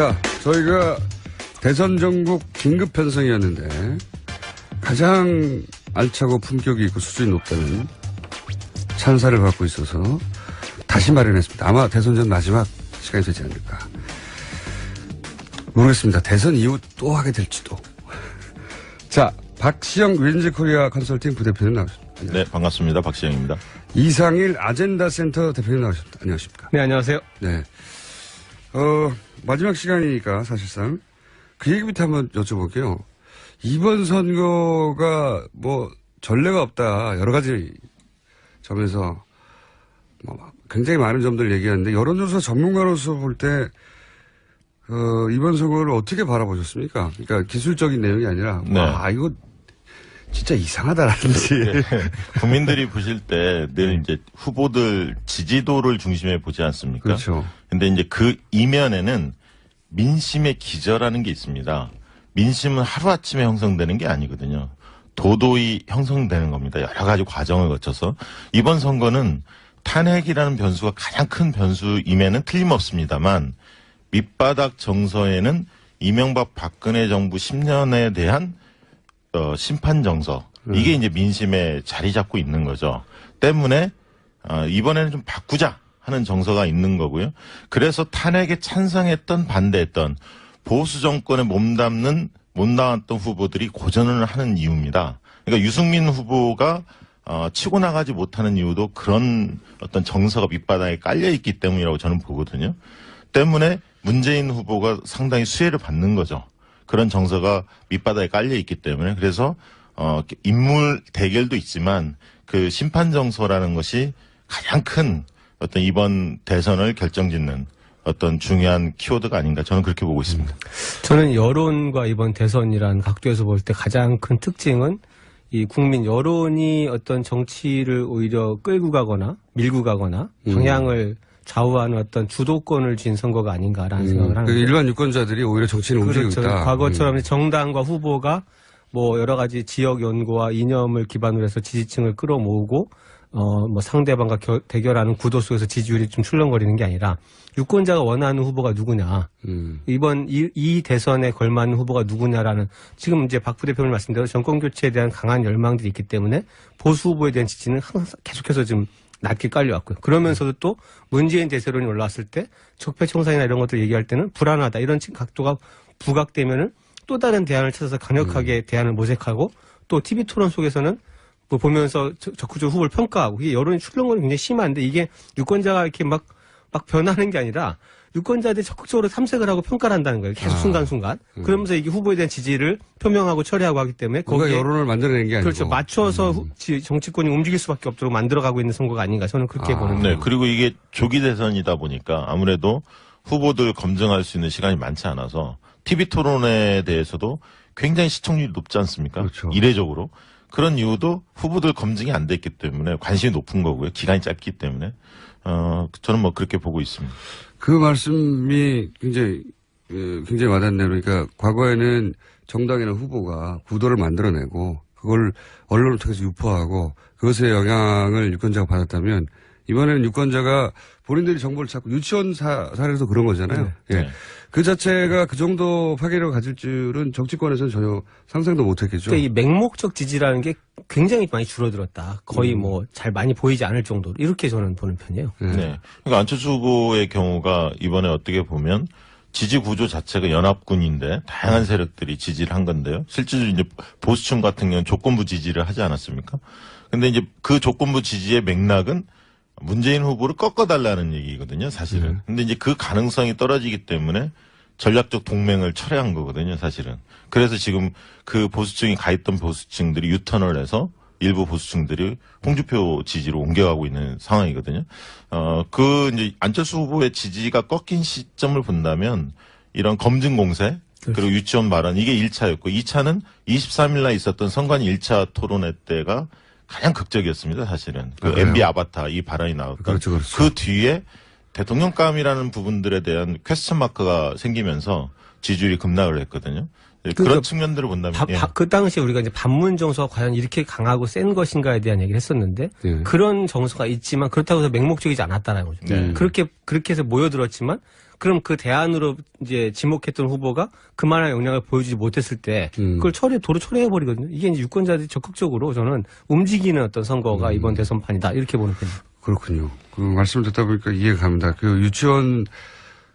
자, 저희가 대선 전국 긴급 편성이었는데 가장 알차고 품격이 있고 수준이 높다는 찬사를 받고 있어서 다시 마련했습니다. 아마 대선 전 마지막 시간이 되지 않을까. 모르겠습니다. 대선 이후 또 하게 될지도. 자, 박시영 윈즈 코리아 컨설팅 부대표님 나오셨습니다. 네, 반갑습니다. 박시영입니다. 이상일 아젠다 센터 대표님 나오셨습니다. 안녕하십니까. 네, 안녕하세요. 네. 어, 마지막 시간이니까 사실상 그 얘기부터 한번 여쭤볼게요. 이번 선거가 뭐 전례가 없다. 여러 가지 점에서 뭐 굉장히 많은 점들 얘기하는데 여론조사 전문가로서 볼때 어, 이번 선거를 어떻게 바라보셨습니까? 그러니까 기술적인 내용이 아니라 네. 와 이거 진짜 이상하다라든지 국민들이 보실 때늘 이제 후보들 지지도를 중심에 보지 않습니까? 그렇죠. 근데 이제 그 이면에는 민심의 기저라는 게 있습니다. 민심은 하루아침에 형성되는 게 아니거든요. 도도히 형성되는 겁니다. 여러 가지 과정을 거쳐서. 이번 선거는 탄핵이라는 변수가 가장 큰 변수임에는 틀림없습니다만 밑바닥 정서에는 이명박 박근혜 정부 10년에 대한 어, 심판 정서 이게 이제 민심에 자리 잡고 있는 거죠. 때문에 어, 이번에는 좀 바꾸자 하는 정서가 있는 거고요. 그래서 탄핵에 찬성했던 반대했던 보수 정권에 몸담는 못 나왔던 후보들이 고전을 하는 이유입니다. 그러니까 유승민 후보가 어, 치고 나가지 못하는 이유도 그런 어떤 정서가 밑바닥에 깔려 있기 때문이라고 저는 보거든요. 때문에 문재인 후보가 상당히 수혜를 받는 거죠. 그런 정서가 밑바닥에 깔려 있기 때문에 그래서 어 인물 대결도 있지만 그 심판 정서라는 것이 가장 큰 어떤 이번 대선을 결정짓는 어떤 중요한 키워드가 아닌가 저는 그렇게 보고 있습니다. 저는 여론과 이번 대선이란 각도에서 볼 때 가장 큰 특징은 이 국민 여론이 어떤 정치를 오히려 끌고 가거나 밀고 가거나 방향을 좌우하는 어떤 주도권을 쥔 선거가 아닌가라는 생각을 그 하는 거예요. 일반 유권자들이 오히려 정치를 움직이고 그렇죠. 있다. 음. 과거처럼 정당과 후보가 뭐 여러 가지 지역 연구와 이념을 기반으로 해서 지지층을 끌어모으고 어 뭐 상대방과 겨- 대결하는 구도 속에서 지지율이 좀 출렁거리는 게 아니라 유권자가 원하는 후보가 누구냐 음. 이번 이, 이 대선에 걸맞는 후보가 누구냐라는 지금 이제 박 부대표님 말씀대로 정권 교체에 대한 강한 열망들이 있기 때문에 보수 후보에 대한 지지는 항상 계속해서 좀 낮게 깔려왔고요. 그러면서도 또 문재인 대세론이 올라왔을 때 적폐청산이나 이런 것들 얘기할 때는 불안하다 이런 친- 각도가 부각되면은 또 다른 대안을 찾아서 강력하게 대안을 모색하고 또 TV 토론 속에서는 뭐 보면서 적- 적극적으로 후보를 평가하고 이게 여론이 출렁거리는 굉장히 심한데 이게 유권자가 이렇게 막 막 변하는 게 아니라 유권자들이 적극적으로 탐색을 하고 평가를 한다는 거예요. 계속 아. 순간순간. 그러면서 이게 후보에 대한 지지를 표명하고 처리하고 하기 때문에 거기에 여론을 만들어낸 게 아니고. 그렇죠. 맞춰서 후- 지- 정치권이 움직일 수밖에 없도록 만들어가고 있는 선거가 아닌가 저는 그렇게 아. 보는 네, 그리고 이게 조기 대선이다 보니까 아무래도 후보들 검증할 수 있는 시간이 많지 않아서 TV 토론에 대해서도 굉장히 시청률이 높지 않습니까? 그렇죠. 이례적으로. 그런 이유도 후보들 검증이 안 됐기 때문에 관심이 높은 거고요. 기간이 짧기 때문에. 어, 저는 뭐 그렇게 보고 있습니다. 그 말씀이 굉장히 어, 굉장히 와닿네요. 그러니까 과거에는 정당이나 후보가 구도를 만들어내고 그걸 언론을 통해서 유포하고 그것의 영향을 유권자가 받았다면 이번에는 유권자가 본인들이 정보를 찾고 유치원 사, 사례도 그런 거잖아요. 예. 네. 그 자체가 그 정도 파괴력을 가질 줄은 정치권에서는 전혀 상상도 못했겠죠. 그러니까 이 맹목적 지지라는 게 굉장히 많이 줄어들었다. 거의 음. 뭐잘 많이 보이지 않을 정도로 이렇게 저는 보는 편이에요. 예. 네. 그러니까 안철수 후보의 경우가 이번에 어떻게 보면 지지 구조 자체가 연합군인데 다양한 세력들이 지지를 한 건데요. 실제로 이제 보수층 같은 경우는 조건부 지지를 하지 않았습니까? 근데 이제 그 조건부 지지의 맥락은 문재인 후보를 꺾어달라는 얘기거든요, 사실은. 네. 근데 이제 그 가능성이 떨어지기 때문에 전략적 동맹을 철회한 거거든요, 사실은. 그래서 지금 그 보수층이 가 있던 보수층들이 유턴을 해서 일부 보수층들이 홍준표 지지로 옮겨가고 있는 상황이거든요. 어, 그 이제 안철수 후보의 지지가 꺾인 시점을 본다면 이런 검증 공세 그리고 유치원 발언 이게 1차였고 2차는 23일 날 있었던 선관 1차 토론회 때가 가장 극적이었습니다, 사실은. 그 아, 그래요? MB 아바타 이 발언이 나왔던 그렇죠, 그렇죠. 그 뒤에 대통령감이라는 부분들에 대한 퀘스천 마크가 생기면서 지지율이 급락을 했거든요. 그런 그러니까 측면들을 본다면 바- 예. 바- 그 당시에 우리가 이제 반문 정서가 과연 이렇게 강하고 센 것인가에 대한 얘기를 했었는데 예. 그런 정서가 있지만 그렇다고 해서 맹목적이지 않았다는 거죠. 네. 그렇게 그렇게 해서 모여들었지만 그럼 그 대안으로 이제 지목했던 후보가 그만한 역량을 보여주지 못했을 때 음. 그걸 처리 도로 처리해 버리거든요. 이게 이제 유권자들이 적극적으로 저는 움직이는 어떤 선거가 음. 이번 대선판이다 이렇게 보는 편입니다. 그렇군요. 그 말씀을 듣다 보니까 이해가 갑니다. 그 유치원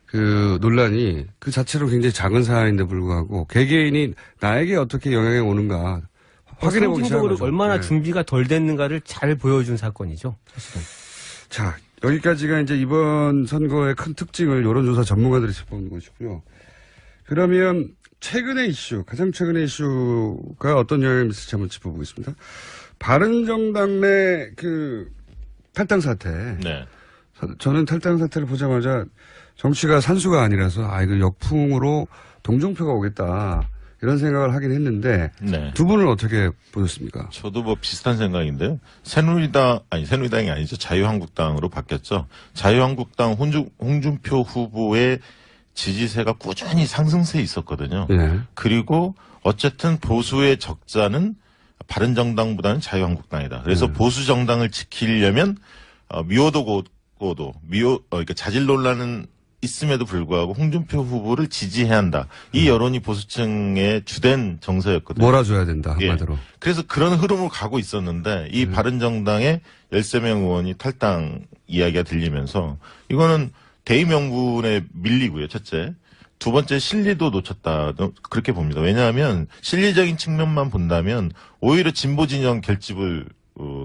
그 논란이 그 자체로 굉장히 작은 사안인데 불구하고 개개인이 나에게 어떻게 영향이 오는가 확인해 보기 거죠. 얼마나 네. 준비가 덜 됐는가를 잘 보여준 사건이죠. 사실은. 자, 여기까지가 이제 이번 선거의 큰 특징을 여론조사 전문가들이 짚어보는 것이고요. 그러면 최근의 이슈, 가장 최근의 이슈가 어떤 영향을 미칠지 한번 짚어보겠습니다. 바른정당 내 그 탈당 사태. 네. 서- 저는 탈당 사태를 보자마자 정치가 산수가 아니라서 아 이거 역풍으로 동정표가 오겠다 이런 생각을 하긴 했는데 네. 두 분은 어떻게 보셨습니까? 저도 뭐 비슷한 생각인데요. 새누리당, 아니, 새누리당이 아니죠. 자유한국당으로 바뀌었죠. 자유한국당 홍준, 홍준표 후보의 지지세가 꾸준히 상승세에 있었거든요. 예. 그리고 어쨌든 보수의 적자는 바른정당보다는 자유한국당이다. 그래서 보수 정당을 지키려면 어, 미워도 고- 고도 미워 어, 그러니까 자질 논란은 있음에도 불구하고 홍준표 후보를 지지해야 한다. 이 여론이 보수층의 주된 정서였거든요. 몰아줘야 된다 예. 한마디로. 그래서 그런 흐름으로 가고 있었는데 이 바른정당의 13명 의원이 탈당 이야기가 들리면서 이거는 대의 명분에 밀리고요. 첫째. 두 번째 실리도 놓쳤다. 그렇게 봅니다. 왜냐하면 실리적인 측면만 본다면 오히려 진보 진영 결집을 어,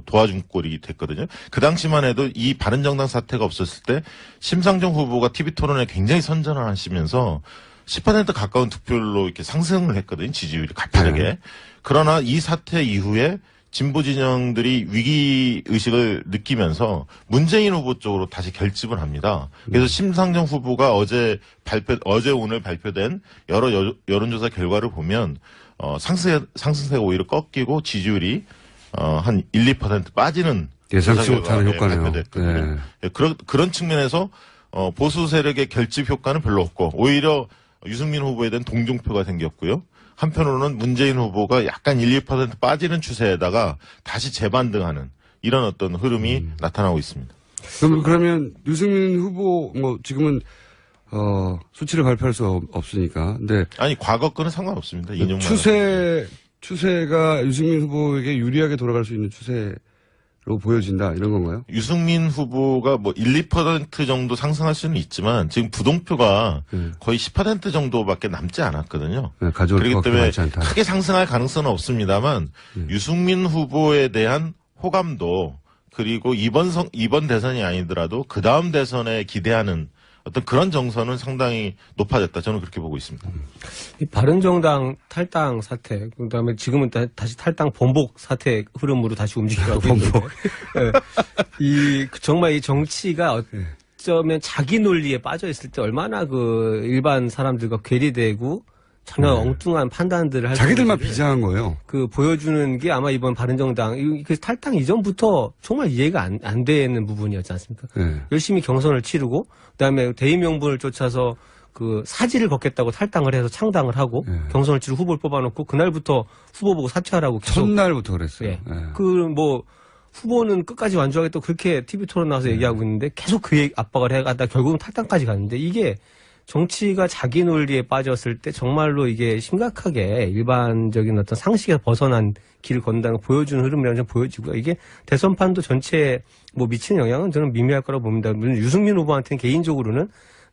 도와준 꼴이 됐거든요. 그 당시만 해도 이 바른정당 사태가 없었을 때 심상정 후보가 TV 토론에 굉장히 선전을 하시면서 10% 가까운 득표율로 이렇게 상승을 했거든요. 지지율이 가파르게. 그러나 이 사태 이후에 진보 진영들이 위기 의식을 느끼면서 문재인 후보 쪽으로 다시 결집을 합니다. 그래서 심상정 후보가 어제 발표 어제 오늘 발표된 여러 여, 여론조사 결과를 보면 어 상승 상승세가 오히려 꺾이고 지지율이 어 한 1, 2% 빠지는 예상치 못하는 예, 효과네요. 네. 예, 그런 그런 측면에서 어, 보수 세력의 결집 효과는 별로 없고 오히려 유승민 후보에 대한 동정표가 생겼고요. 한편으로는 문재인 후보가 약간 1, 2% 빠지는 추세에다가 다시 재반등하는 이런 어떤 흐름이 음. 나타나고 있습니다. 그럼 그러면 유승민 후보 뭐 지금은 어 수치를 발표할 수 없- 없으니까. 근데 아니 과거 거는 상관없습니다. 추세 추세가 유승민 후보에게 유리하게 돌아갈 수 있는 추세로 보여진다 이런 건가요? 유승민 후보가 뭐 1, 2% 정도 상승할 수는 있지만 지금 부동표가 네. 거의 10% 정도밖에 남지 않았거든요. 네, 가져올 그렇기 것 때문에. 크게 상승할 가능성은 없습니다만 유승민 후보에 대한 호감도 그리고 이번 선 이번 대선이 아니더라도 그 다음 대선에 기대하는 어떤 그런 정서는 상당히 높아졌다. 저는 그렇게 보고 있습니다. 이 바른정당 탈당 사태, 그 다음에 지금은 다, 시 탈당 번복 사태 흐름으로 다시 움직이고 있는데, 예. 이 정말 이 정치가 어쩌면 자기 논리에 빠져 있을 때 얼마나 그 일반 사람들과 괴리되고 전혀 엉뚱한 판단들을 할 네. 자기들만 비장한 거예요. 그 보여주는 게 아마 이번 바른정당 이- 그 탈당 이전부터 정말 이해가 안, 안 되는 부분이었지 않습니까? 네. 열심히 경선을 치르고 그다음에 대의 명분을 쫓아서 그 사지를 걷겠다고 탈당을 해서 창당을 하고 네. 경선을 치르고 후보를 뽑아놓고 그날부터 후보 보고 사퇴하라고 계속 첫날부터 그랬어요. 예. 예. 그뭐 후보는 끝까지 완주하겠다고 그렇게 TV 토론 나와서 네. 얘기하고 있는데 계속 그 압박을 해가다 결국은 탈당까지 갔는데 이게 정치가 자기 논리에 빠졌을 때 정말로 이게 심각하게 일반적인 어떤 상식에서 벗어난 길을 건다는 걸 보여주는 흐름이라는 점 보여지고요. 이게 대선판도 전체에 뭐 미치는 영향은 저는 미미할 거라고 봅니다. 물론 유승민 후보한테는 개인적으로는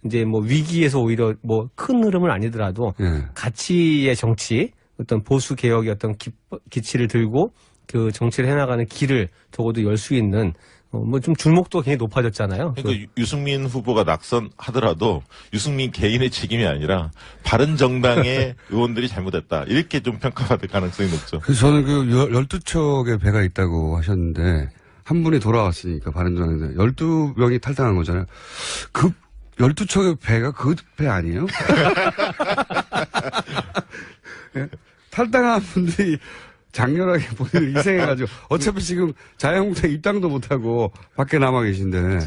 이제 뭐 위기에서 오히려 뭐 큰 흐름은 아니더라도 예. 가치의 정치, 어떤 보수 개혁의 어떤 기, 기치를 들고 그 정치를 해나가는 길을 적어도 열 수 있는 어, 뭐좀 줄목도 굉장히 높아졌잖아요. 그러니까 유- 유승민 후보가 낙선하더라도 유승민 개인의 책임이 아니라 바른 정당의 의원들이 잘못했다. 이렇게 좀 평가받을 가능성이 높죠. 그래서 저는 그 열- 12척의 배가 있다고 하셨는데 한 분이 돌아왔으니까 바른 정당에서 12명이 탈당한 거잖아요. 그 12척의 배가 그 배 아니에요? 예? 탈당한 분들이 장렬하게 본인을 희생해가지고 어차피 지금 자유한국당 입당도 못하고 밖에 남아 계신데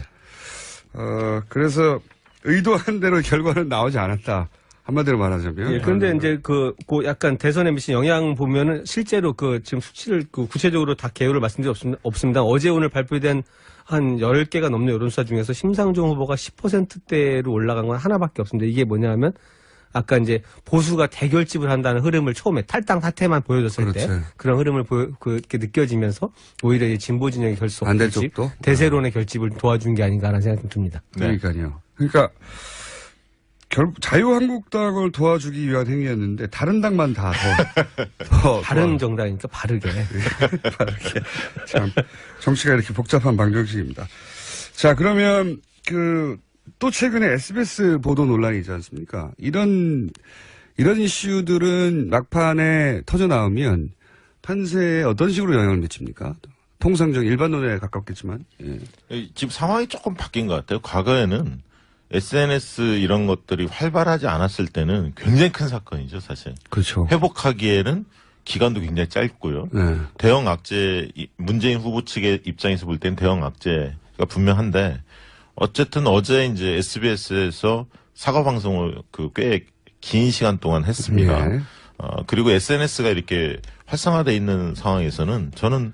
어 그래서 의도한 대로 결과는 나오지 않았다 한마디로 말하자면. 예, 그런데 이제 그, 그 약간 대선에 미친 영향 보면은 실제로 그 지금 수치를 그 구체적으로 다 개요를 말씀드릴 수 없습니다. 어제 오늘 발표된 한 10개가 넘는 여론조사 중에서 심상정 후보가 10%대로 올라간 건 하나밖에 없습니다. 이게 뭐냐면 아까 이제 보수가 대결집을 한다는 흐름을 처음에 탈당 사태만 보여줬을 때 그렇죠. 그런 흐름을 보여, 그렇게 느껴지면서 오히려 이제 진보 진영의 결속 결집, 반대쪽도? 대세론의 결집을 도와준 게 아닌가라는 생각이 좀 듭니다. 네. 그러니까요. 그러니까 결국 자유한국당을 도와주기 위한 행위였는데 다른 당만 다 더 더 다른 정당이니까 바르게. 참 정치가 이렇게 복잡한 방정식입니다. 자 그러면 그 또 최근에 SBS 보도 논란이지 않습니까? 이런 이런 이슈들은 막판에 터져 나오면 판세에 어떤 식으로 영향을 미칩니까? 통상적 일반론에 가깝겠지만 예. 이- 지금 상황이 조금 바뀐 것 같아요. 과거에는 SNS 이런 것들이 활발하지 않았을 때는 굉장히 큰 사건이죠, 사실. 그렇죠. 회복하기에는 기간도 굉장히 짧고요. 네. 대형 악재, 이- 문재인 후보 측의 입장에서 볼 때는 대형 악재가 분명한데, 어쨌든 어제 이제 SBS에서 사과 방송을 그 꽤 긴 시간 동안 했습니다. 예. 어, 그리고 SNS가 이렇게 활성화돼 있는 상황에서는 저는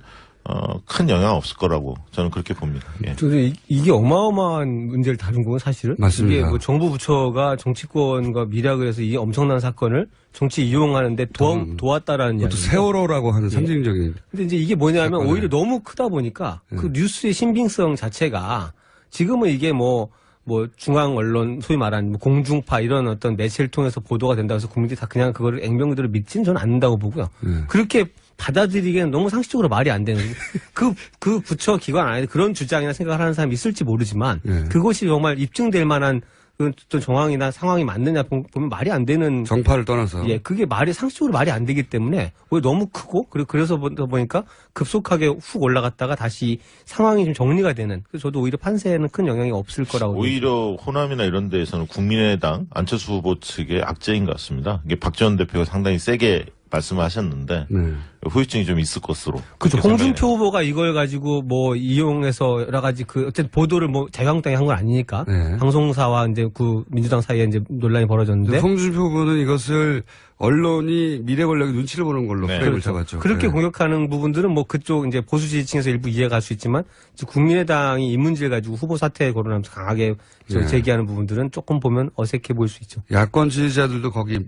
어, 큰 영향 없을 거라고 저는 그렇게 봅니다. 예. 저는 이- 이게 어마어마한 문제를 다룬 거는 사실은 맞습니다. 이게 뭐 정부 부처가 정치권과 밀약을 해서 이 엄청난 사건을 정치 이용하는데 도와, 음. 도왔다라는 그것도 이야기. 세월호라고 하는 상징적인 근데 이제 이게 뭐냐면 사건을. 오히려 너무 크다 보니까 그 뉴스의 신빙성 자체가 지금은 이게 뭐, 뭐 중앙 언론 소위 말하는 뭐 공중파 이런 어떤 매체를 통해서 보도가 된다고 해서 국민들이 다 그냥 그거를 액면 그대로 믿지는 저는 않는다고 보고요. 네. 그렇게 받아들이기에는 너무 상식적으로 말이 안 되는 그, 그 부처 기관 안에 그런 주장이나 생각을 하는 사람이 있을지 모르지만 네. 그것이 정말 입증될 만한 그 어떤 정황이나 상황이 맞느냐 보- 보면 말이 안 되는 정파를 떠나서 예, 그게 말이 상식적으로 말이 안 되기 때문에 오히려 너무 크고 그리고 그래서 보니까 급속하게 훅 올라갔다가 다시 상황이 좀 정리가 되는. 그래서 저도 오히려 판세에는 큰 영향이 없을 거라고. 오히려 호남이나 이런 데에서는 국민의당 안철수 후보 측의 악재인 것 같습니다. 이게 박지원 대표가 상당히 세게 말씀하셨는데 네. 후유증이 좀 있을 것으로. 그렇죠. 홍준표 후보가 이걸 가지고 뭐 이용해서 여러 가지 그 어쨌든 보도를 뭐 자유한국당이 한 건 아니니까 네. 방송사와 이제 그 민주당 사이에 이제 논란이 벌어졌는데 홍준표 후보는 이것을 언론이 미래 권력의 눈치를 보는 걸로 네. 프레임을 그렇죠. 잡았죠. 그렇게 네. 공격하는 부분들은 뭐 그쪽 이제 보수 지지층에서 일부 이해가 갈 수 있지만 국민의당이 이 문제를 가지고 후보 사퇴에 거론하면서 강하게 저 네. 제기하는 부분들은 조금 보면 어색해 보일 수 있죠. 야권 지지자들도 거기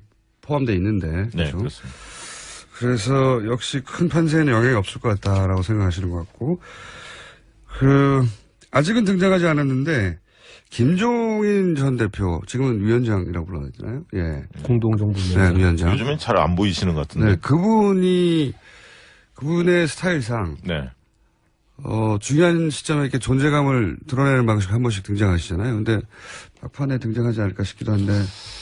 포함되어 있는데 네, 그렇죠? 그렇습니다. 그래서 역시 큰 판세에는 영향이 없을 것 같다라고 생각하시는 것 같고 그 아직은 등장하지 않았는데 김종인 전 대표 지금은 위원장이라고 불러야 되나요? 예, 공동정부 네 위원장. 요즘엔 잘 안 보이시는 것 같은데. 네, 그분이 그분의 스타일상 네. 어, 중요한 시점에 이렇게 존재감을 드러내는 방식 한 번씩 등장하시잖아요. 근데 막판에 등장하지 않을까 싶기도 한데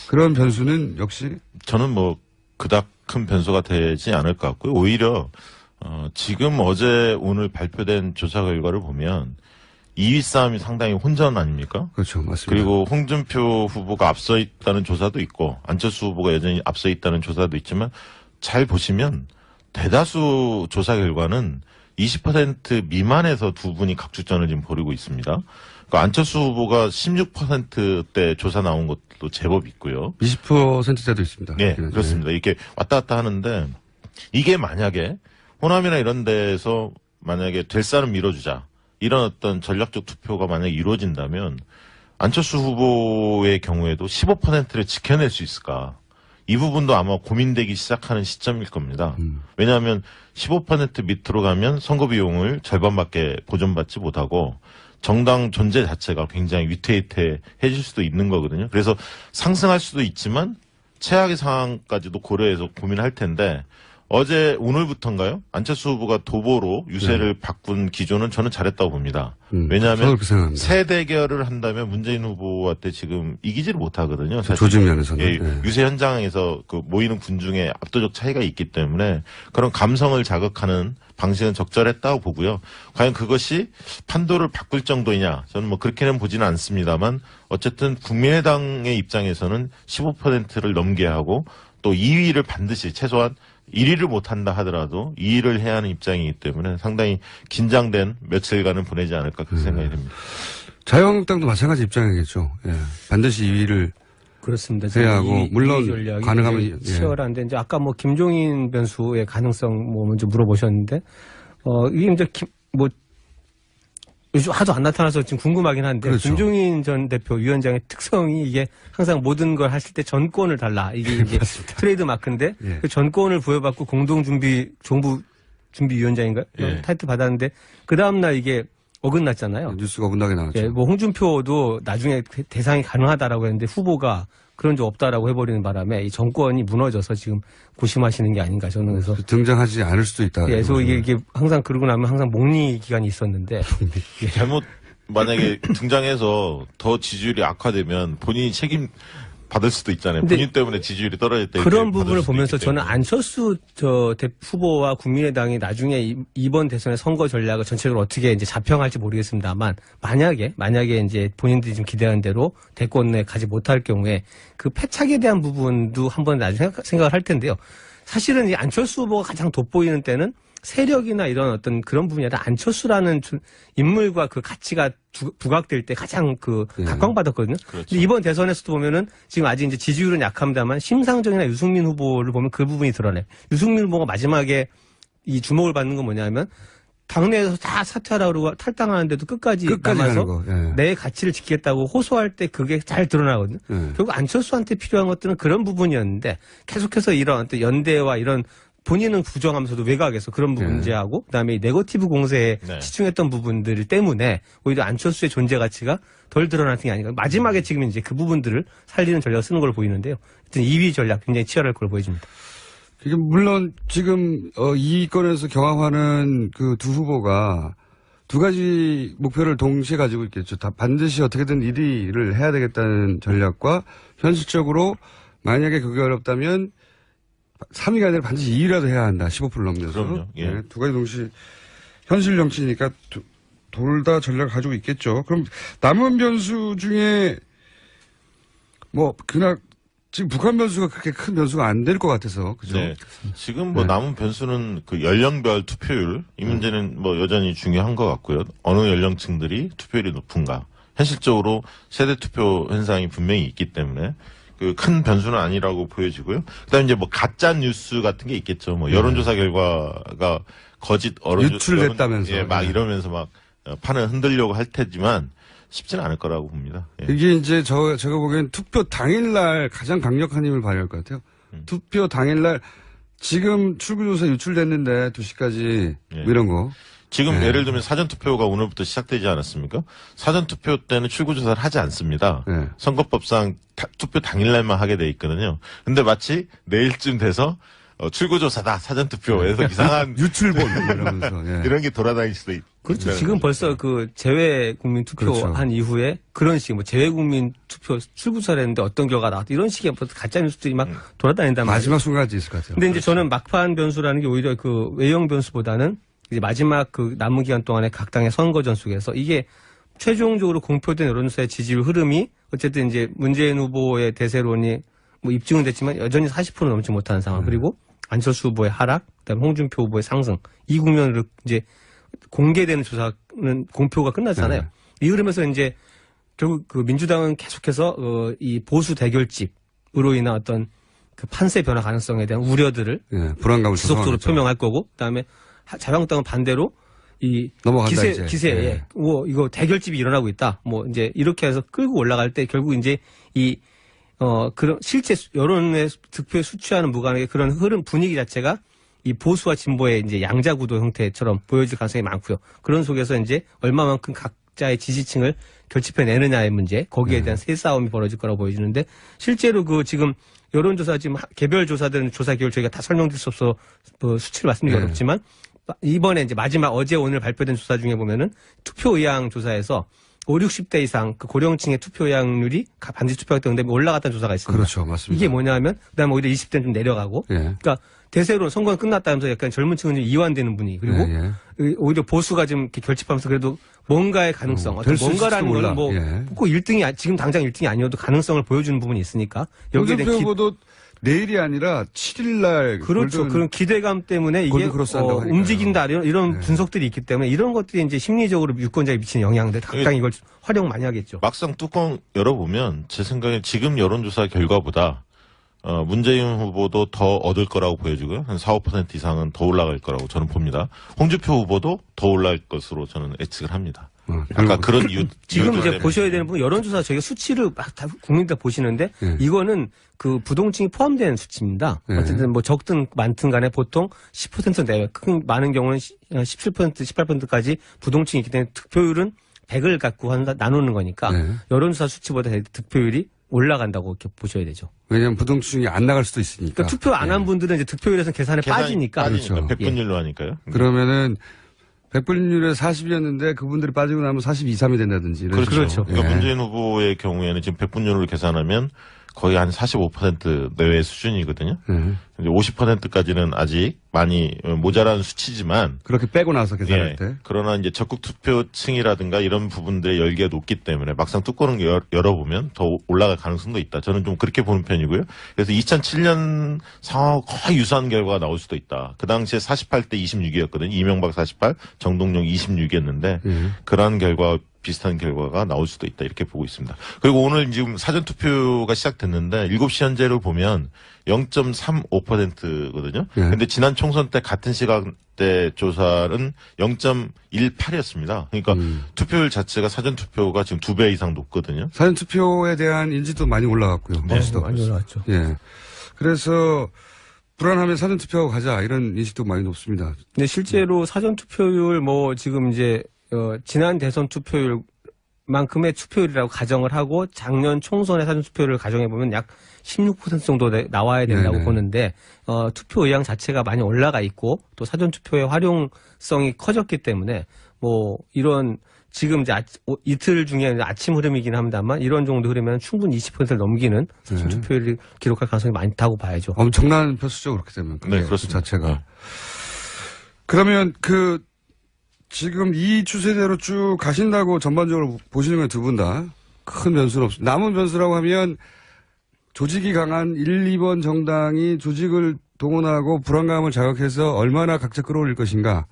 그런 변수는 역시 저는 뭐 그닥 큰 변수가 되지 않을 것 같고요. 오히려 어, 지금 어제 오늘 발표된 조사 결과를 보면 2위 싸움이 상당히 혼전 아닙니까? 그렇죠, 맞습니다. 그리고 홍준표 후보가 앞서 있다는 조사도 있고 안철수 후보가 여전히 앞서 있다는 조사도 있지만 잘 보시면 대다수 조사 결과는 20% 미만에서 두 분이 각축전을 지금 벌이고 있습니다. 그러니까 안철수 후보가 16%대 조사 나온 것도 제법 있고요. 20%대도 있습니다. 네, 여기는. 그렇습니다. 이렇게 왔다 갔다 하는데 이게 만약에 호남이나 이런 데에서 만약에 될 사람 밀어주자 이런 어떤 전략적 투표가 만약에 이루어진다면 안철수 후보의 경우에도 15%를 지켜낼 수 있을까? 이 부분도 아마 고민되기 시작하는 시점일 겁니다. 음. 왜냐하면 15% 밑으로 가면 선거 비용을 절반밖에 보존받지 못하고 정당 존재 자체가 굉장히 위태위태해질 수도 있는 거거든요. 그래서 상승할 수도 있지만 최악의 상황까지도 고려해서 고민할 텐데 어제 오늘부터인가요? 안철수 후보가 도보로 유세를 바꾼 기조는 저는 잘했다고 봅니다. 네. 음, 왜냐하면. 새 대결을 한다면 문재인 후보한테 지금 이기지를 못하거든요. 사실. 조직 면에서는. 예, 네. 유세 현장에서 그 모이는 군중의 압도적 차이가 있기 때문에 그런 감성을 자극하는 방식은 적절했다고 보고요. 과연 그것이 판도를 바꿀 정도이냐? 저는 뭐 그렇게는 보지는 않습니다만 어쨌든 국민의당의 입장에서는 15%를 넘게 하고 또 2위를 반드시 최소한 1위를 못한다 하더라도 2위를 해야 하는 입장이기 때문에 상당히 긴장된 며칠간은 보내지 않을까 음. 그렇게 생각이 됩니다. 자유한국당도 마찬가지 입장이겠죠. 예. 반드시 2위를 그렇습니다. 해야 하고, 이- 물론 가능하면 예. 치열한데 이제 아까 뭐 김종인 변수의 가능성 뭐 먼저 물어보셨는데 어 이게 이제 김, 뭐 요즘 하도 안 나타나서 지금 궁금하긴 한데 그렇죠. 김종인 전 대표 위원장의 특성이 이게 항상 모든 걸 하실 때 전권을 달라 이게 이제 트레이드 마크인데 예. 그 전권을 부여받고 공동 준비 정부 준비 위원장인가요? 예. 타이틀 받았는데 그 다음 날 이게 어긋났잖아요. 뉴스가 어긋나게 나왔죠. 예, 뭐 홍준표도 나중에 그 대상이 가능하다라고 했는데 후보가 그런 적 없다라고 해버리는 바람에 이 정권이 무너져서 지금 고심하시는 게 아닌가 저는 그래서 등장하지 않을 수도 있다. 예, 그래서 이게, 이게 항상 그러고 나면 항상 목리 기간이 있었는데. 잘못 만약에 등장해서 더 지지율이 악화되면 본인이 책임 받을 수도 있잖아요. 본인 때문에 지지율이 떨어졌다. 이렇게 그런 부분을 보면서 저는. 안철수 저 대- 후보와 국민의당이 나중에 이- 이번 대선의 선거 전략을 전체적으로 어떻게 이제 자평할지 모르겠습니다만 만약에 만약에 이제 본인들이 지금 기대한 대로 대권에 가지 못할 경우에 그 패착에 대한 부분도 한번 나중에 생각- 생각을 할 텐데요. 사실은 이 안철수 후보가 가장 돋보이는 때는 세력이나 이런 어떤 그런 부분이 아니라 안철수라는 주- 인물과 그 가치가 두- 부각될 때 가장 그 예. 각광받았거든요. 그렇죠. 근데 이번 대선에서도 보면은 지금 아직 이제 지지율은 약합니다만 심상정이나 유승민 후보를 보면 그 부분이 드러내. 유승민 후보가 마지막에 이 주목을 받는 건 뭐냐면 당내에서 다 사퇴하라고 그러고 탈당하는데도 끝까지, 끝까지 남아서. 예. 내 가치를 지키겠다고 호소할 때 그게 잘 드러나거든요. 예. 결국 안철수한테 필요한 것들은 그런 부분이었는데 계속해서 이런 연대와 이런 본인은 부정하면서도 외곽에서 그런 네. 문제하고 그다음에 이 네거티브 공세에 네. 치중했던 부분들 때문에 오히려 안철수의 존재 가치가 덜 드러나는 게 아닌가. 마지막에 지금 이제 그 부분들을 살리는 전략을 쓰는 걸로 보이는데요. 하여튼 2위 전략 굉장히 치열할 걸로 보여집니다. 이게 물론 지금 어, 이 건에서 경합하는 그 두 후보가 두 가지 목표를 동시에 가지고 있겠죠. 다 반드시 어떻게든 1위를 해야 되겠다는 전략과 현실적으로 만약에 그게 어렵다면 3위가 아니라 반드시 2위라도 해야 한다. 15% 넘겨서. 그럼요. 예. 네, 두 가지 동시 현실 정치니까 둘 다 전략을 가지고 있겠죠. 그럼 남은 변수 중에 뭐 그냥 지금 북한 변수가 그렇게 큰 변수가 안 될 것 같아서 그죠? 네. 지금 뭐 네. 남은 변수는 그 연령별 투표율 이 문제는 뭐 여전히 중요한 것 같고요. 어느 연령층들이 투표율이 높은가. 현실적으로 세대 투표 현상이 분명히 있기 때문에 그 큰 변수는 아니라고 보여지고요. 그다음에 이제 뭐 가짜 뉴스 같은 게 있겠죠. 뭐 여론조사 결과가 거짓 네. 유출됐다면서. 예, 막 네. 이러면서 막 어, 판을 흔들려고 할 테지만 쉽지는 않을 거라고 봅니다. 예. 이게 이제 저 제가 보기엔 투표 당일날 가장 강력한 힘을 발휘할 것 같아요. 음. 투표 당일날 지금 출구조사 유출됐는데 2시까지 예. 뭐 이런 거. 지금 네. 예를 들면 사전 투표가 오늘부터 시작되지 않았습니까? 사전 투표 때는 출구 조사를 하지 않습니다. 네. 선거법상 다- 투표 당일날만 하게 돼 있거든요. 근데 마치 내일쯤 돼서 어, 출구 조사다 사전 투표에서 이상한 유출본 이러면서. 예. 이런 게 돌아다닐 수도 있. 그렇죠. 지금. 벌써 그 재외 국민 투표 그렇죠. 한 이후에 그런 식, 뭐 재외 국민 투표 출구사를 했는데 어떤 결과가 나왔다. 이런 식의 벌써 가짜 뉴스들이 막 음. 말이에요. 마지막 순간까지 있을 것 같아요. 근데 이제 저는 막판 변수라는 게 오히려 그 외형 변수보다는 이제 마지막 그 남은 기간 동안에 각 당의 선거 전 속에서 이게 최종적으로 공표된 여론조사의 지지율 흐름이 어쨌든 이제 문재인 후보의 대세론이 뭐 입증은 됐지만 여전히 40% 넘지 못하는 상황 그리고 안철수 후보의 하락, 그다음에 홍준표 후보의 상승 이 국면으로 이제 공개되는 조사는 공표가 끝났잖아요. 네. 이 흐름에서 이제 결국 그 민주당은 계속해서 어, 이 보수 대결집으로 인한 어떤 그 판세 변화 가능성에 대한 우려들을 예, 불안감을 지속적으로 조성하겠죠. 표명할 거고 그다음에 하- 자유한국당은 반대로 이 넘어간다, 기세 이제. 기세에 예. 뭐 이거 대결집이 일어나고 있다. 뭐 이제 이렇게 해서 끌고 올라갈 때 결국 이제 이 어 그런 실제 수- 여론의 득표에 수취하는 무관하게 그런 흐름 분위기 자체가 이 보수와 진보의 이제 양자 구도 형태처럼 보여질 가능성이 많고요. 그런 속에서 이제 얼마만큼 각자의 지지층을 결집해내느냐의 문제, 거기에 대한 세 싸움이 벌어질 거라고 보여지는데 실제로 그 지금 여론조사 지금 하- 개별 조사들은 조사 기율 저희가 다 설명드릴 수 없어 그 수치를 말씀드리기 네. 어렵지만 이번에 이제 마지막 어제 오늘 발표된 조사 중에 보면은 투표 의향 조사에서 5, 60대 이상 그 고령층의 투표 의향률이 가- 반드시 투표하기 때문에 올라갔다는 조사가 있습니다. 그렇죠. 맞습니다. 이게 뭐냐면 그다음에 오히려 20대는 좀 내려가고 예. 그러니까 대세로 선거가 끝났다면서 약간 젊은 층은 좀 이완되는 분위 그리고 예, 예. 의- 오히려 보수가 좀 이렇게 결집하면서 그래도 뭔가의 가능성 어, 어떤 뭔가라는 있을지도 건뭐 몰라. 예. 꼭 1등이 지금 당장 1등이 아니어도 가능성을 보여주는 부분이 있으니까 여기에 대한 기, 내일이 아니라 7일날 그렇죠. 그런 기대감 때문에 이게 어. 움직인다 이런, 이런 네. 분석들이 있기 때문에 이런 것들이 이제 심리적으로 유권자에 미치는 영향들 각당 이걸 활용 많이 하겠죠. 막상 뚜껑 열어보면 제 생각에 지금 여론조사 결과보다 어, 문재인 후보도 더 얻을 거라고 보여지고요. 한 4, 5% 이상은 더 올라갈 거라고 저는 봅니다. 홍준표 후보도 더 올라갈 것으로 저는 예측을 합니다. 어, 아까 그런 이유 지금 이유들 이제 때문에. 보셔야 되는 부분 여론조사 저희가 수치를 막 다 국민들 보시는데 네. 이거는 그 부동층이 포함된 수치입니다. 네. 어쨌든 뭐 적든 많든 간에 보통 10% 내외 큰 많은 경우는 17% 18%까지 부동층이 있기 때문에 득표율은 100을 갖고 한다, 나누는 거니까 네. 여론조사 수치보다 득표율이 올라간다고 이렇게 보셔야 되죠. 왜냐하면 부동층이 안 나갈 수도 있으니까. 그러니까 투표 안 한 분들은 이제 득표율에서 계산에 계산이 빠지니까 빠지니까 그렇죠. 100분율로 하니까요. 그러면은 100분율에 40이었는데 그분들이 빠지고 나면 42, 3이 된다든지. 그렇죠. 식으로. 그러니까 예. 문재인 후보의 경우에는 지금 100분율로 계산하면 거의 한 45% 내외 수준이거든요. 예. 이제 50%까지는 아직 많이 모자란 수치지만 그렇게 빼고 나서 계산할 예, 때. 그러나 이제 적극 투표층이라든가 이런 부분들의 열기가 높기 때문에 막상 뚜껑을 열, 열어보면 더 올라갈 가능성도 있다. 저는 좀 그렇게 보는 편이고요. 그래서 2007년 상황하고 거의 유사한 결과가 나올 수도 있다. 그 당시에 48대 26이었거든요. 이명박 48, 정동영 26이었는데 예. 그러한 결과 비슷한 결과가 나올 수도 있다 이렇게 보고 있습니다. 그리고 오늘 지금 사전 투표가 시작됐는데 7시 현재로 보면 0.35%거든요. 예. 근데 지난 총선 때 같은 시간대 조사는 0.18이었습니다. 그러니까 음. 투표율 자체가 사전 투표가 지금 두 배 이상 높거든요. 사전 투표에 대한 인지도 많이 올라갔고요. 네, 인지도. 많이 올라왔죠. 예. 그래서 불안하면 사전 투표하고 가자 이런 인식도 많이 높습니다. 근데 실제로 사전 투표율 뭐 지금 이제 어, 지난 대선 투표율만큼의 투표율이라고 가정을 하고 작년 총선의 사전 투표율을 가정해 보면 약 16% 정도 돼- 나와야 된다고 네네. 보는데 어, 투표 의향 자체가 많이 올라가 있고 또 사전 투표의 활용성이 커졌기 때문에 뭐 이런 지금 이제 아, 오- 이틀 중에 아침 흐름이긴 합니다만 이런 정도 흐르면 충분히 20%를 넘기는 사전 네. 투표율을 기록할 가능성이 많다고 봐야죠. 엄청난 표수죠 그렇게 되면. 네, 그 그렇습니다. 자체가. 네. 그러면 그 지금 이 추세대로 쭉 가신다고 전반적으로 보시는 건 두 분 다 큰 변수는 없습니다. 남은 변수라고 하면 조직이 강한 1, 2번 정당이 조직을 동원하고 불안감을 자극해서 얼마나 각자 끌어올릴 것인가.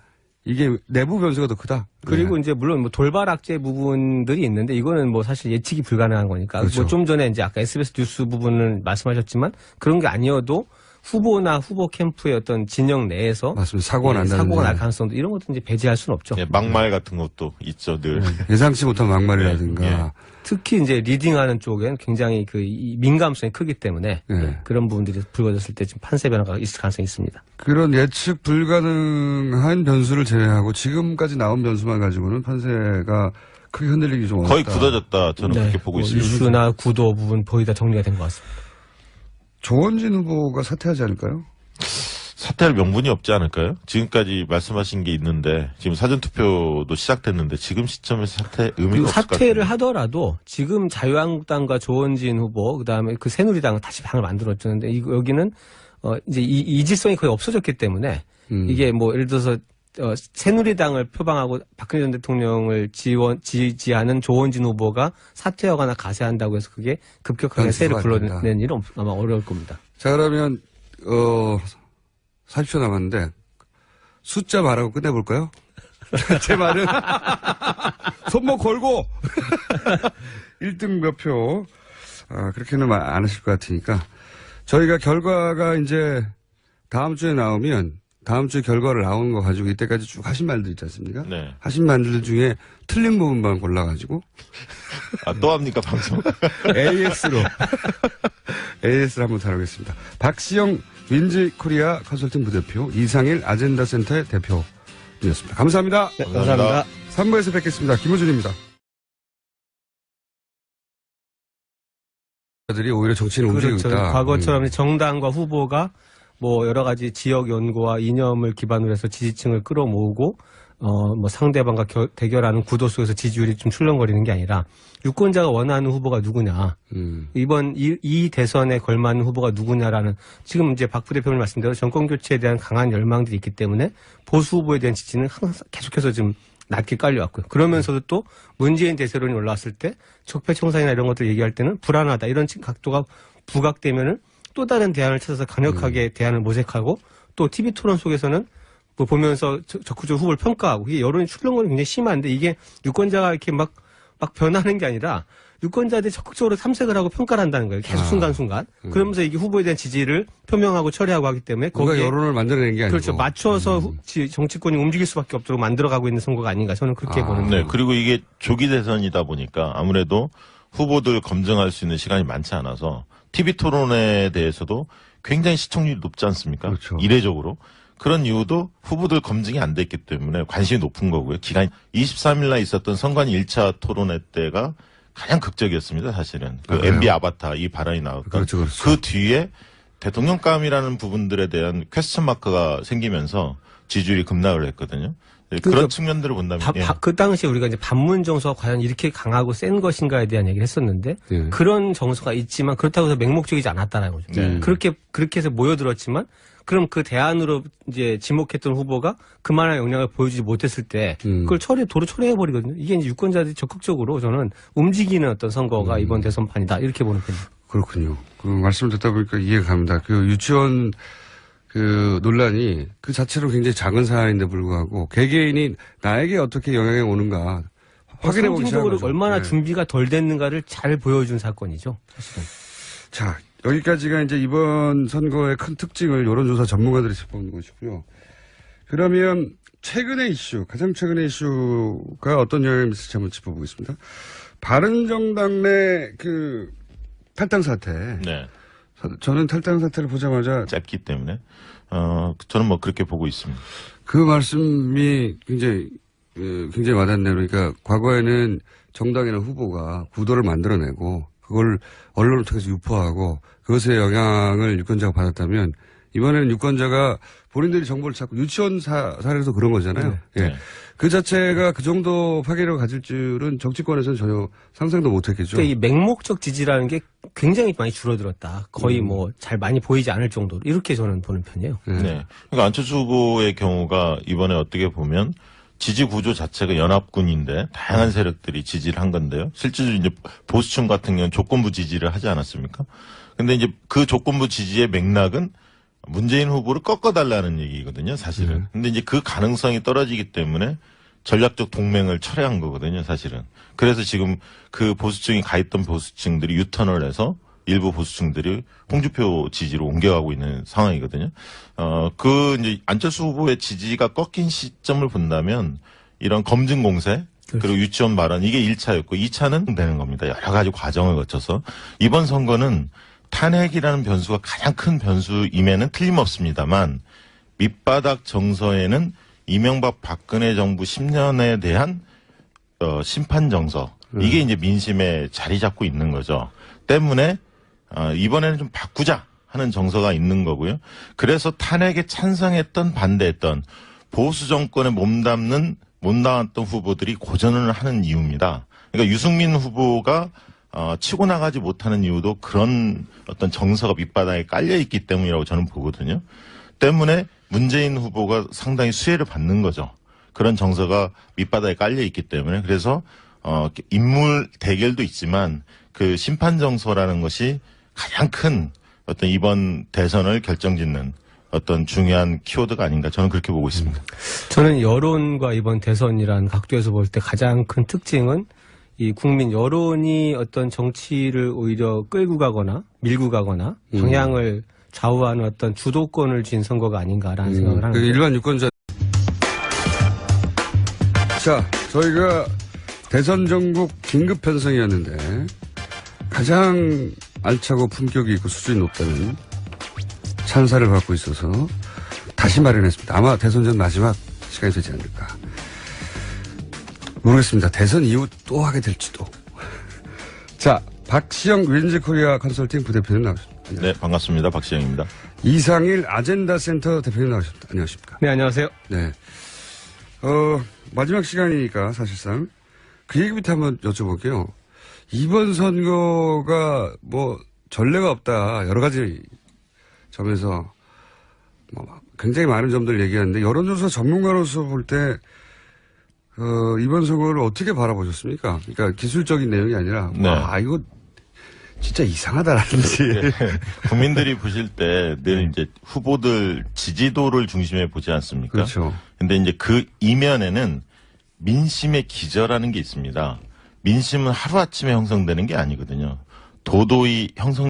이게 내부 변수가 더 크다. 그리고 네. 이제 물론 뭐 돌발 악재 부분들이 있는데 이거는 뭐 사실 예측이 불가능한 거니까 그렇죠. 뭐좀 전에 이제 아까 SBS 뉴스 부분을 말씀하셨지만 그런 게 아니어도 후보나 후보 캠프의 어떤 진영 내에서 맞습니다. 사고가 예, 난다는 사고가 날 가능성도 이런 것도 이제 배제할 수는 없죠. 예, 막말 같은 것도 있죠 늘. 예상치 못한 막말이라든가. 네, 예. 특히 이제 리딩하는 쪽엔 굉장히 그이 민감성이 크기 때문에 예. 예, 그런 부분들이 불거졌을 때 지금 판세 변화가 있을 가능성이 있습니다. 그런 예측 불가능한 변수를 제외하고 지금까지 나온 변수만 가지고는 판세가 크게 흔들리기 좀 어렵다. 거의 굳어졌다 저는 그렇게 보고 뭐 있습니다. 이슈나 구도 부분 거의 다 정리가 된 것 같습니다. 조원진 후보가 사퇴하지 않을까요? 사퇴할 명분이 없지 않을까요? 지금까지 말씀하신 게 있는데 지금 사전 투표도 시작됐는데 지금 시점에서 사퇴 의미가 그리고 없을 것 사퇴를 같아요. 하더라도 지금 자유한국당과 조원진 후보 그다음에 그 새누리당 다시 당을 만들었는데 이 여기는 어 이제 이 이질성이 거의 없어졌기 때문에 음. 이게 뭐 예를 들어서 어 새누리당을 표방하고 박근혜 전 대통령을 지원 지지하는 조원진 후보가 사퇴하거나 가세한다고 해서 그게 급격하게 세를 된다. 일은 없- 아마 어려울 겁니다. 자 그러면 어 40초 남았는데 숫자 말하고 끝내볼까요? 제 말은 손목 걸고 1등 몇 표. 아, 그렇게는 마- 안 하실 것 같으니까 저희가 결과가 이제 다음 주에 나오면 다음 주에 결과를 나오는 거 가지고 이때까지 쭉 하신 말들 있지 않습니까? 네. 하신 말들 중에 틀린 부분만 골라가지고 아, 또 합니까 방송? AS로 AS를 한번 다루겠습니다. 박시영 윈지 코리아 컨설팅 부대표 이상일 아젠다 센터의 대표였습니다. 감사합니다. 네, 감사합니다. 감사합니다. 3부에서 뵙겠습니다. 김호준입니다. 들이 오히려 정치를 움직이고 그렇죠. 있다. 과거처럼 음. 정당과 후보가 뭐 여러 가지 지역 연구와 이념을 기반으로 해서 지지층을 끌어모으고 어 뭐 상대방과 겨- 대결하는 구도 속에서 지지율이 좀 출렁거리는 게 아니라 유권자가 원하는 후보가 누구냐 음. 이번 이, 이 대선에 걸맞는 후보가 누구냐라는 지금 이제 박 부대표님 말씀대로 정권 교체에 대한 강한 열망들이 있기 때문에 보수 후보에 대한 지지는 항상 계속해서 좀 낮게 깔려왔고요. 그러면서도 또 문재인 대세론이 올라왔을 때 적폐청산이나 이런 것들 얘기할 때는 불안하다 이런 치- 각도가 부각되면은 또 다른 대안을 찾아서 강력하게 대안을 모색하고 또 TV 토론 속에서는 뭐 보면서 저- 적극적으로 후보를 평가하고 이게 여론이 출렁거리는 굉장히 심한데 이게 유권자가 이렇게 막, 막 변하는 게 아니라 유권자들이 적극적으로 탐색을 하고 평가를 한다는 거예요. 계속 아. 순간순간. 그러면서 이게 후보에 대한 지지를 표명하고 처리하고 하기 때문에 거기에 여론을 만들어내는 게 아니고. 그렇죠. 맞춰서 후- 지- 정치권이 움직일 수밖에 없도록 만들어가고 있는 선거가 아닌가 저는 그렇게 아. 보는 네, 거예요. 그리고 이게 조기 대선이다 보니까 아무래도 후보들 검증할 수 있는 시간이 많지 않아서 TV 토론에 대해서도 굉장히 시청률이 높지 않습니까? 그렇죠. 이례적으로. 그런 이유도 후보들 검증이 안 됐기 때문에 관심이 높은 거고요. 기간 23일 날 있었던 선관 1차 토론회 때가 가장 극적이었습니다, 사실은. 그 아, 그래요? MB 아바타 이 발언이 나왔던 그렇죠, 그렇죠. 그 뒤에 대통령감이라는 부분들에 대한 퀘스천 마크가 생기면서 지지율이 급락을 했거든요. 네, 그런 그러니까 측면들을 본다면 바- 예. 바- 그 당시에 우리가 이제 반문 정서가 과연 이렇게 강하고 센 것인가에 대한 얘기를 했었는데 예. 그런 정서가 있지만 그렇다고 해서 맹목적이지 않았다는 거죠. 네. 그렇게 그렇게 해서 모여들었지만 그럼 그 대안으로 이제 지목했던 후보가 그만한 영향을 보여주지 못했을 때 음. 그걸 처리 도로 처리해 버리거든요. 이게 이제 유권자들이 적극적으로 저는 움직이는 어떤 선거가 음. 이번 대선판이다 이렇게 보는 편입니다. 그렇군요. 그 말씀을 듣다 보니까 이해가 갑니다. 그 유치원 그 논란이 그 자체로 굉장히 작은 사안인데 불구하고 개개인이 나에게 어떻게 영향이 오는가 확인해 보기 거죠. 얼마나 네. 준비가 덜 됐는가를 잘 보여준 사건이죠. 사실은. 자, 여기까지가 이제 이번 선거의 큰 특징을 여론조사 전문가들이 짚어보는 것이고요. 그러면 최근의 이슈, 가장 최근의 이슈가 어떤 영향을 미칠지 한번 짚어보겠습니다. 바른정당 내 그 탈당 사태. 네. 저는 탈당 사태를 보자마자 짧기 때문에 어 저는 뭐 그렇게 보고 있습니다. 그 말씀이 굉장히 어, 굉장히 와닿네요. 그러니까 과거에는 정당이나 후보가 구도를 만들어내고 그걸 언론을 통해서 유포하고 그것의 영향을 유권자가 받았다면 이번에는 유권자가 본인들이 정보를 찾고 유치원 사, 사례도 그런 거잖아요. 예. 네. 그 자체가 그 정도 파괴력을 가질 줄은 정치권에서는 전혀 상상도 못했겠죠. 그러니까 이 맹목적 지지라는 게 굉장히 많이 줄어들었다. 거의 뭐잘 많이 보이지 않을 정도로 이렇게 저는 보는 편이에요. 네. 네. 그러니까 안철수 후보의 경우가 이번에 어떻게 보면 지지 구조 자체가 연합군인데 다양한 세력들이 지지를 한 건데요. 실제로 이제 보수층 같은 경우는 조건부 지지를 하지 않았습니까? 근데 이제 그 조건부 지지의 맥락은 문재인 후보를 꺾어달라는 얘기거든요, 사실은. 근데 이제 그 가능성이 떨어지기 때문에 전략적 동맹을 철회한 거거든요, 사실은. 그래서 지금 그 보수층이 가있던 보수층들이 유턴을 해서 일부 보수층들이 홍준표 지지로 옮겨가고 있는 상황이거든요. 어, 그 이제 안철수 후보의 지지가 꺾인 시점을 본다면 이런 검증 공세 그리고 유치원 발언 이게 1차였고 2차는 되는 겁니다. 여러 가지 과정을 거쳐서 이번 선거는 탄핵이라는 변수가 가장 큰 변수임에는 틀림없습니다만 밑바닥 정서에는 이명박 박근혜 정부 10년에 대한 어, 심판 정서 이게 이제 민심에 자리 잡고 있는 거죠. 때문에 어, 이번에는 좀 바꾸자 하는 정서가 있는 거고요. 그래서 탄핵에 찬성했던 반대했던 보수 정권에 몸담는 몸담았던 후보들이 고전을 하는 이유입니다. 그러니까 유승민 후보가 어, 치고 나가지 못하는 이유도 그런 어떤 정서가 밑바닥에 깔려 있기 때문이라고 저는 보거든요. 때문에 문재인 후보가 상당히 수혜를 받는 거죠. 그런 정서가 밑바닥에 깔려 있기 때문에 그래서 어 인물 대결도 있지만 그 심판 정서라는 것이 가장 큰 어떤 이번 대선을 결정짓는 어떤 중요한 키워드가 아닌가 저는 그렇게 보고 있습니다. 저는 여론과 이번 대선이라는 각도에서 볼 때 가장 큰 특징은 이 국민 여론이 어떤 정치를 오히려 끌고 가거나 밀고 가거나 방향을 좌우하는 어떤 주도권을 쥔 선거가 아닌가라는 생각을 그 하는 거예요. 일반 유권자. 자, 저희가 대선 전국 긴급 편성이었는데 가장 알차고 품격이 있고 수준이 높다는 찬사를 받고 있어서 다시 마련했습니다. 아마 대선 전 마지막 시간이 되지 않을까. 모르겠습니다. 대선 이후 또 하게 될지도. 자, 박시영 윈즈 코리아 컨설팅 부대표님 나오셨습니다. 네, 반갑습니다. 박시영입니다. 이상일 아젠다 센터 대표님 나오셨습니다. 안녕하십니까. 네, 안녕하세요. 네. 어, 마지막 시간이니까 사실상 그 얘기부터 한번 여쭤볼게요. 이번 선거가 뭐 전례가 없다. 여러 가지 점에서 뭐 굉장히 많은 점들 얘기하는데 여론조사 전문가로서 볼 때 어, 이번 선거를 어떻게 바라보셨습니까? 그러니까 기술적인 내용이 아니라 네. 와 이거 진짜 이상하다라든지. 예. 국민들이 보실 때 늘 이제 후보들 지지도를 중심에 보지 않습니까? 그렇죠. 근데 이제 그 이면에는 민심의 기저라는 게 있습니다. 민심은 하루아침에 형성되는 게 아니거든요. 도도히 형성